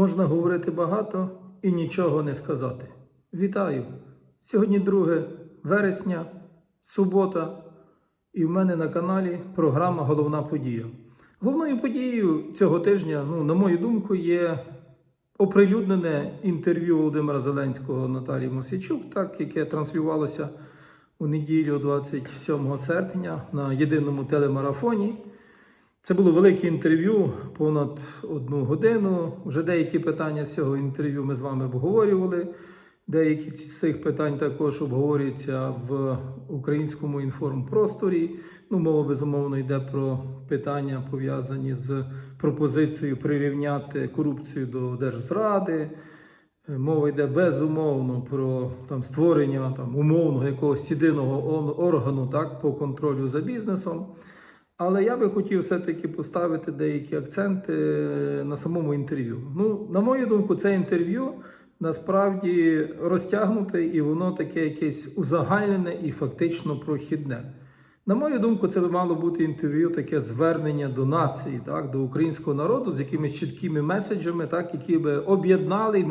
Можна говорити багато і нічого не сказати. Вітаю! Сьогодні 2 вересня, субота, і в мене на каналі програма Головна подія. Головною подією цього тижня, ну, на мою думку, є оприлюднене інтерв'ю Володимира Зеленського Наталії Мосичук, так, яке транслювалося у неділю 27 серпня на єдиному телемарафоні. Це було велике інтерв'ю, понад одну годину. Вже деякі питання з цього інтерв'ю ми з вами обговорювали. Деякі з цих питань також обговорюються в українському інформпросторі. Ну, мова безумовно йде про питання, пов'язані з пропозицією прирівняти корупцію до держзради. Е, Мова йде безумовно про там, створення там, умовного якогось єдиного органу так, по контролю за бізнесом. Але я би хотів все-таки поставити деякі акценти е, на самому інтерв'ю. Ну, на мою думку, це інтерв'ю насправді розтягнуте і воно таке якесь узагальнене і фактично прохідне. На мою думку, це би мало бути інтерв'ю, таке звернення до нації, так, до українського народу з якимись чіткими меседжами, так, які би об'єднали і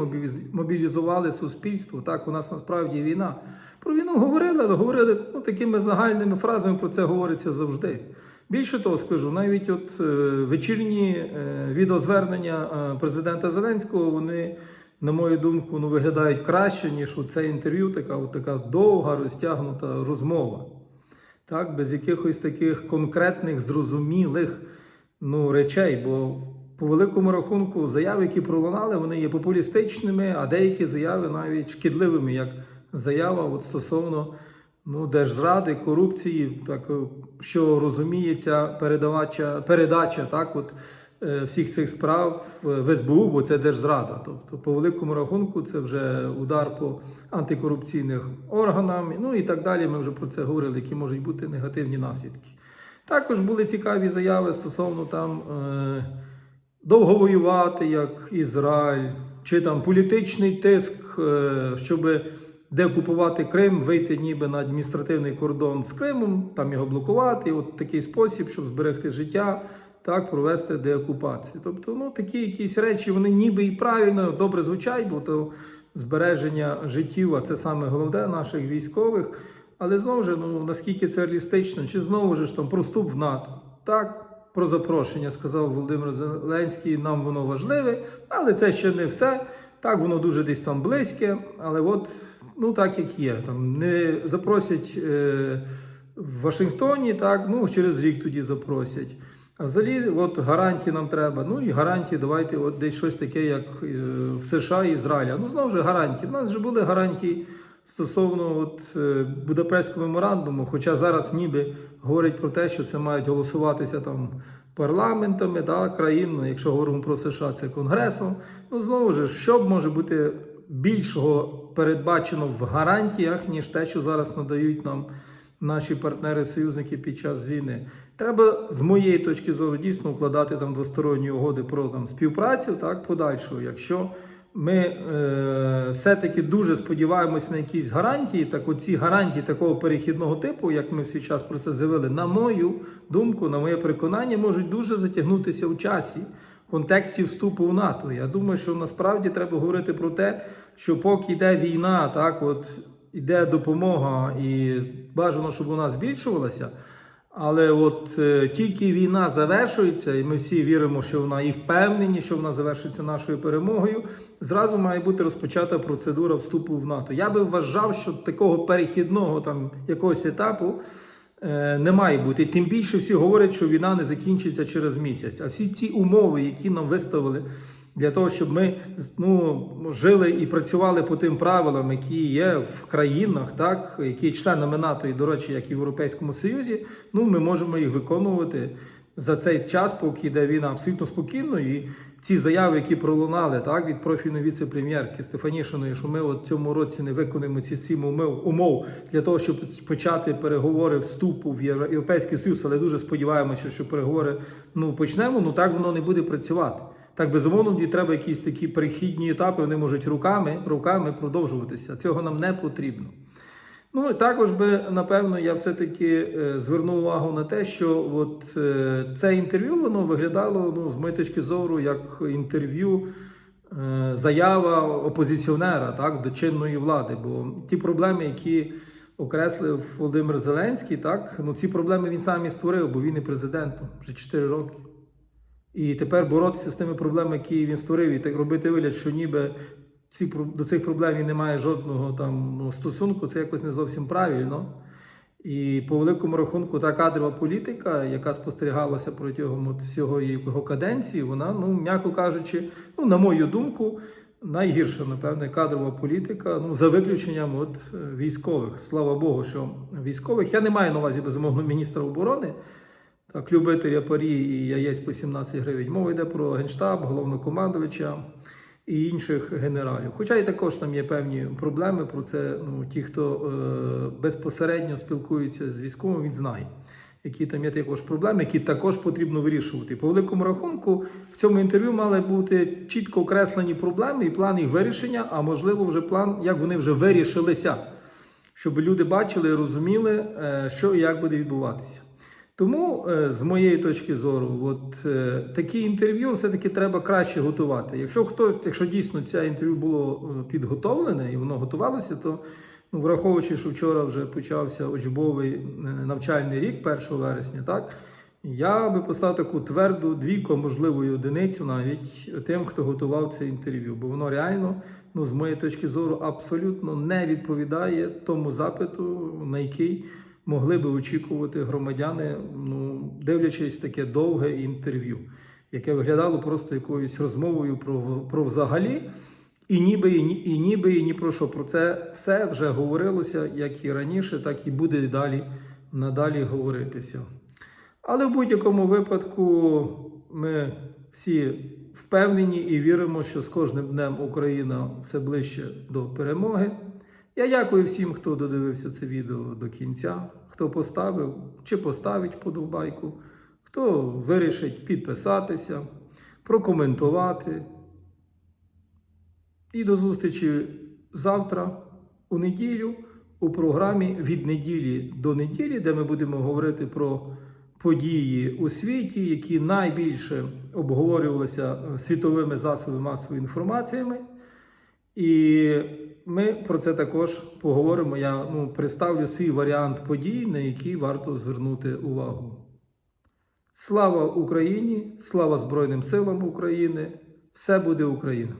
мобілізували суспільство. Так, у нас насправді війна. Про війну говорили, але говорили ну, такими загальними фразами, про це говориться завжди. Більше того, скажу, навіть от е, вечірні е, відеозвернення е, президента Зеленського, вони, на мою думку, ну, виглядають краще, ніж у це інтерв'ю, така, от така довга, розтягнута розмова. Так, без якихось таких конкретних, зрозумілих ну, речей. Бо по великому рахунку заяви, які пролунали, вони є популістичними, а деякі заяви навіть шкідливими, як заява от стосовно ну, держзради, корупції, так, е, що розуміється передавача, передача так, от, е, всіх цих справ в СБУ, бо це держзрада. Тобто, по великому рахунку, це вже удар по антикорупційних органам, ну і так далі. Ми вже про це говорили, які можуть бути негативні наслідки. Також були цікаві заяви стосовно там е, довго воювати, як Ізраїль, чи там політичний тиск, е, щоб деокупувати Крим, вийти ніби на адміністративний кордон з Кримом, там його блокувати, і от такий спосіб, щоб зберегти життя, так провести деокупацію. Тобто, ну такі якісь речі, вони ніби і правильно добре звучать, бо то збереження життів, а це саме головне наших військових. Але знову ж, ну наскільки це реалістично, чи знову ж там про вступ в НАТО? Так, про запрошення сказав Володимир Зеленський, нам воно важливе, але це ще не все. Так, воно дуже десь там близьке, але от ну так як є. Там не запросять е, в Вашингтоні, так, ну через рік тоді запросять. А взагалі, от гарантії нам треба. Ну і гарантії, давайте от десь щось таке, як е, в США і Ізраїля. Ну знову ж гарантії. У нас вже були гарантії стосовно от, е, Будапештського меморандуму, хоча зараз ніби говорять про те, що це мають голосуватися там парламентами да, країн, якщо говоримо про США, це Конгресом. Ну знову ж, що б може бути більшого передбачено в гарантіях, ніж те, що зараз надають нам наші партнери-союзники під час війни. Треба з моєї точки зору дійсно укладати там двосторонні угоди про там співпрацю, так подальшу. Якщо ми е, все-таки дуже сподіваємось на якісь гарантії, так оці гарантії такого перехідного типу, як ми свій час про це заявили, на мою думку, на моє переконання, можуть дуже затягнутися у часі контексті вступу в НАТО. Я думаю, що насправді треба говорити про те, що поки йде війна, так от іде допомога, і бажано, щоб вона збільшувалася. Але от е, тільки війна завершується, і ми всі віримо, що вона і впевнені, що вона завершиться нашою перемогою. Зразу має бути розпочата процедура вступу в НАТО. Я би вважав, що такого перехідного там якогось етапу не має бути. Тим більше всі говорять, що війна не закінчиться через місяць. А всі ці умови, які нам виставили для того, щоб ми ну, жили і працювали по тим правилам, які є в країнах, так які є членами НАТО і, до речі, як і в Європейському Союзі, ну ми можемо їх виконувати за цей час, поки йде війна абсолютно спокійно. І ці заяви, які пролунали так від профільної віце-прем'єрки Стефанішиної, що ми от цьому році не виконуємо ці сім умов, для того, щоб почати переговори вступу в Євро- Європейський Союз, але дуже сподіваємося, що переговори ну почнемо. Ну так воно не буде працювати. Так, безумовно, треба якісь такі перехідні етапи, вони можуть руками, руками продовжуватися. Цього нам не потрібно. Ну і також би, напевно, я все-таки е, звернув увагу на те, що от е, це інтерв'ю воно виглядало, ну, з моєї точки зору, як інтерв'ю е, заява опозиціонера так, до чинної влади. Бо ті проблеми, які окреслив Володимир Зеленський, так, ну, ці проблеми він сам і створив, бо він і президентом вже 4 роки. І тепер боротися з тими проблемами, які він створив, і так робити вигляд, що ніби ці, до цих проблем він не має жодного там ну, стосунку, це якось не зовсім правильно. І по великому рахунку та кадрова політика, яка спостерігалася протягом от всього його каденції, вона, ну м'яко кажучи, ну на мою думку, найгірша, напевне, кадрова політика. Ну за виключенням от е, військових. Слава Богу, що військових я не маю на увазі безумовно міністра оборони. Так, любителя парі і яєць по 17 гривень. Мова йде про генштаб, головнокомандувача і інших генералів. Хоча і також там є певні проблеми про це. Ну, ті, хто е, безпосередньо спілкується з військовим, він знає, які там є також проблеми, які також потрібно вирішувати. По великому рахунку в цьому інтерв'ю мали бути чітко окреслені проблеми і план їх вирішення, а можливо, вже план, як вони вже вирішилися, щоб люди бачили і розуміли, е, що і як буде відбуватися. Тому, е, з моєї точки зору, от е, такі інтерв'ю все-таки треба краще готувати. Якщо хтось, якщо дійсно це інтерв'ю було е, підготовлене і воно готувалося, то ну, враховуючи, що вчора вже почався учбовий навчальний рік, 1 вересня, так я би поставив таку тверду двійку, а можливо, одиницю навіть тим, хто готував це інтерв'ю, бо воно реально, ну, з моєї точки зору, абсолютно не відповідає тому запиту, на який могли би очікувати громадяни, ну, дивлячись таке довге інтерв'ю, яке виглядало просто якоюсь розмовою про, про взагалі. І ніби, і, ні, і ніби, і ні про що. Про це все вже говорилося як і раніше, так і буде далі надалі говоритися. Але в будь-якому випадку ми всі впевнені і віримо, що з кожним днем Україна все ближче до перемоги. Я дякую всім, хто додивився це відео до кінця, хто поставив чи поставить подобайку, хто вирішить підписатися, прокоментувати. І до зустрічі завтра у неділю у програмі від неділі до неділі, де ми будемо говорити про події у світі, які найбільше обговорювалися світовими засобами масової інформаціями. І ми про це також поговоримо. Я ну, представлю свій варіант подій, на які варто звернути увагу. Слава Україні! Слава Збройним силам України! Все буде Україна!